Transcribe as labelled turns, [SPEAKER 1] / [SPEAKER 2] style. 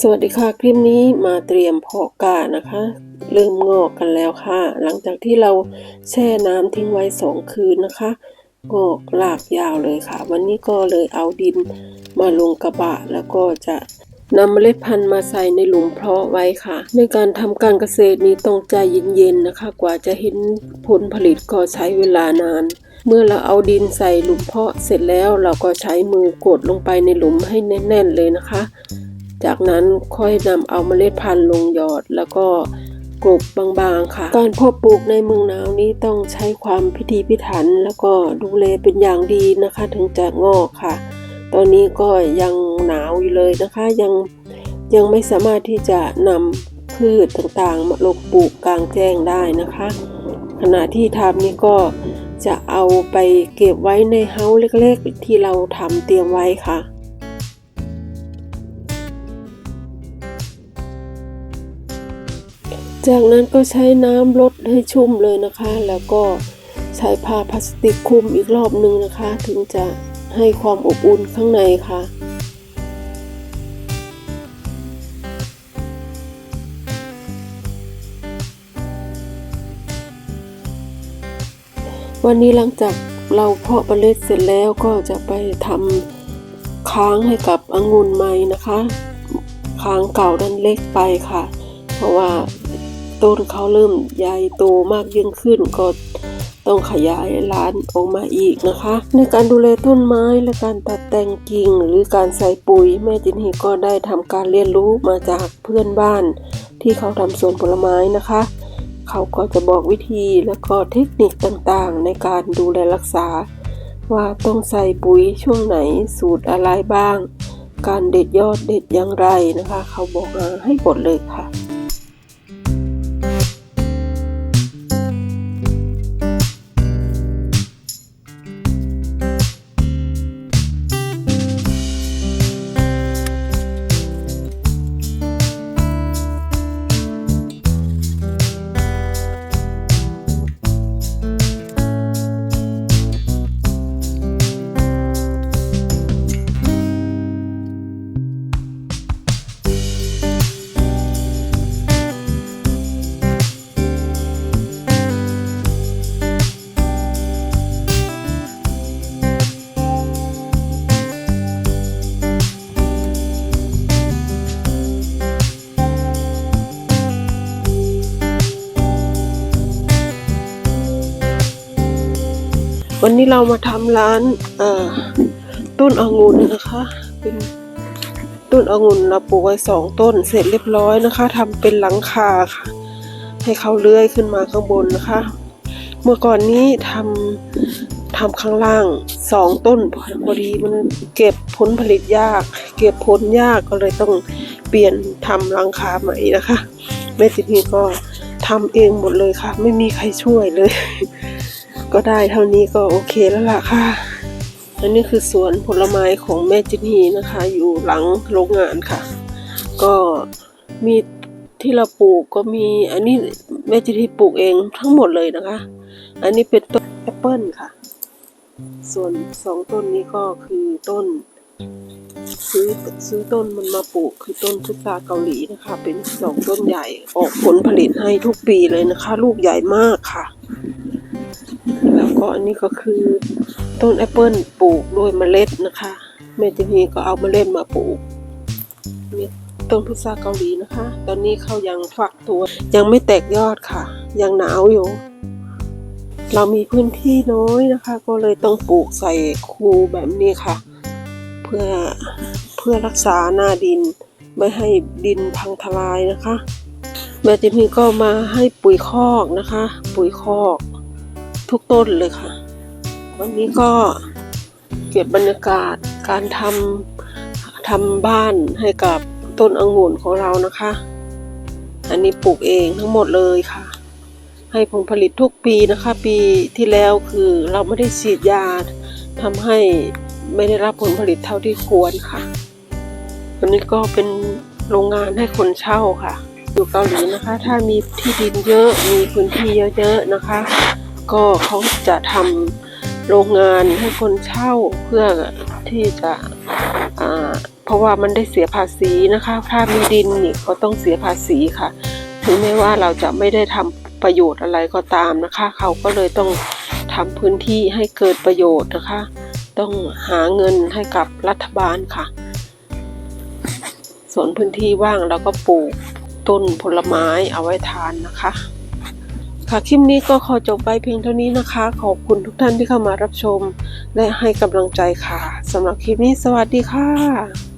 [SPEAKER 1] สวัสดีค่ะ คลิปนี้มาเตรียมเพาะกานะคะ เริ่มงอกกันแล้วค่ะ หลังจากที่เราแช่น้ำทิ้งไว้สองคืนนะคะ งอกลากยาวเลยค่ะ วันนี้ก็เลยเอาดินมาลงกระบะ แล้วก็จะนำเมล็ดพันธุ์มาใส่ในหลุมเพาะไว้ค่ะ ในการทำการเกษตรนี้ต้องใจเย็นๆนะคะ กว่าจะเห็นผลผลิตก็ใช้เวลานาน เมื่อเราเอาดินใส่หลุมเพาะเสร็จแล้วเราก็ใช้มือกดลงไปในหลุมให้แน่นๆเลยนะคะ จากนั้นค่อยนำเอาเมล็ดพันธุ์ลงหยอดแล้วก็กลบบางๆค่ะ การเพาะปลูกในเมืองหนาวนี้ต้องใช้ความพิถีพิถัน แล้วก็ดูแลเป็นอย่างดีนะคะ ถึงจะงอกค่ะ ตอนนี้ก็ยังหนาวอยู่เลยนะคะ ยังยังไม่สามารถที่จะนำพืชต่างๆ มาลงปลูกกลางแจ้งได้นะคะ ขณะที่ทำนี่ก็จะเอาไปเก็บไว้ในเฮาส์เล็กๆ ที่เราทำเตรียมไว้ค่ะ จากนั้นก็ใช้น้ำลดให้ชุ่มเลยนะคะ แล้วก็ใช้ผ้าพลาสติกคลุมอีกรอบหนึ่งนะคะ ถึงจะให้ความอบอุ่นข้างในค่ะวันนี้หลังจากเราเพาะเมล็ดเสร็จแล้วก็จะไปทำค้างให้กับองุ่นใหม่นะคะ ค้างเก่าดันเล็กไปค่ะ เพราะว่า ต้นเขาเริ่มใหญ่โตมากยิ่งขึ้นก็ต้องขยายร้านออกมาอีกนะคะ ในการดูแลต้นไม้และการตัดแต่งกิ่ง หรือการใส่ปุ๋ยแม่จินฮีก็ได้ทำการเรียนรู้มาจากเพื่อนบ้าน ที่เขาทำสวนผลไม้นะคะ เขาก็จะบอกวิธีแล้วก็เทคนิคต่างๆ ในการดูแลรักษา ว่าต้องใส่ปุ๋ยช่วงไหนสูตรอะไรบ้าง การเด็ดยอดเด็ดอย่างไรนะคะ เขาบอกมาให้หมดเลยค่ะ วันนี้เรามาทำร้านต้นองุ่นนะคะ เป็นต้นองุ่นเราปลูกไว้สองต้นเสร็จเรียบร้อยนะคะทำเป็นหลังคาค่ะ ให้เขาเลื้อยขึ้นมาข้างบนนะคะ เมื่อก่อนนี้ทำทำข้างล่างสองต้นพอดีมันเก็บผลผลิตยาก เก็บผลยากก็เลยต้องเปลี่ยนทำหลังคาใหม่นะคะแม่จินนี่ก็ทำเองหมดเลยค่ะ ไม่มีใครช่วยเลย ก็ได้เท่านี้ก็โอเคแล้วล่ะค่ะ อันนี้คือสวนผลไม้ของแม่จินีนะคะ อยู่หลังโรงงานค่ะ ก็มีที่เราปลูกก็มีอันนี้แม่จินีปลูกเองทั้งหมดเลยนะคะ อันนี้เป็นต้นแอปเปิลค่ะ ส่วนสองต้นนี้ก็คือต้นซื้อซื้อต้นมันมาปลูกคือต้นพุทราเกาหลีนะคะ เป็นสองต้นใหญ่ออกผลผลิตให้ทุกปีเลยนะคะ ลูกใหญ่มากค่ะ็อันนี้ก็คือต้นแอปเปิลปลูกโดยเมล็ดนะคะแม่จินีก็เอาเมล็ดมาปลูกนี่ต้นพุทราเกาหลีนะคะ ตอนนี้เขายังฝักตัว ยังไม่แตกยอดค่ะ ยังหนาวอยู่ เรามีพื้นที่น้อยนะคะ ก็เลยต้องปลูกใส่คูแบบนี้ค่ะ เพื่อเพื่อรักษาหน้าดิน ไม่ให้ดินพังทลายนะคะแม่จินีก็มาให้ปุ๋ยคอกนะคะ ปุ๋ยคอก ทุกต้นเลยค่ะ วันนี้ก็เก็บบรรยากาศการทำทำบ้านให้กับต้นองุ่นของเรานะคะ อันนี้ปลูกเองทั้งหมดเลยค่ะ ให้ผลผลิตทุกปีนะคะ ปีที่แล้วคือเราไม่ได้ฉีดยาทำให้ไม่ได้รับผลผลิตเท่าที่ควรค่ะ วันนี้ก็เป็นโรงงานให้คนเช่าค่ะ อยู่เกาหลีนะคะ ถ้ามีที่ดินเยอะ มีพื้นที่เยอะๆนะคะ ก็เขาจะทำโรงงานให้คนเช่าเพื่อที่จะเพราะว่ามันได้เสียภาษีนะคะ ถ้ามีดินนี่ก็ต้องเสียภาษีค่ะ ถึงแม้ว่าเราจะไม่ได้ทำประโยชน์อะไรก็ตามนะคะ เขาก็เลยต้องทำพื้นที่ให้เกิดประโยชน์นะคะ ต้องหาเงินให้กับรัฐบาลค่ะส่วนพื้นที่ว่างเราก็ปลูกต้นผลไม้เอาไว้ทานนะคะ ค่ะคลิปนี้ก็ขอจบไปเพียงเท่านี้นะคะ ขอบคุณทุกท่านที่เข้ามารับชม และให้กำลังใจค่ะสำหรับคลิปนี้สวัสดีค่ะ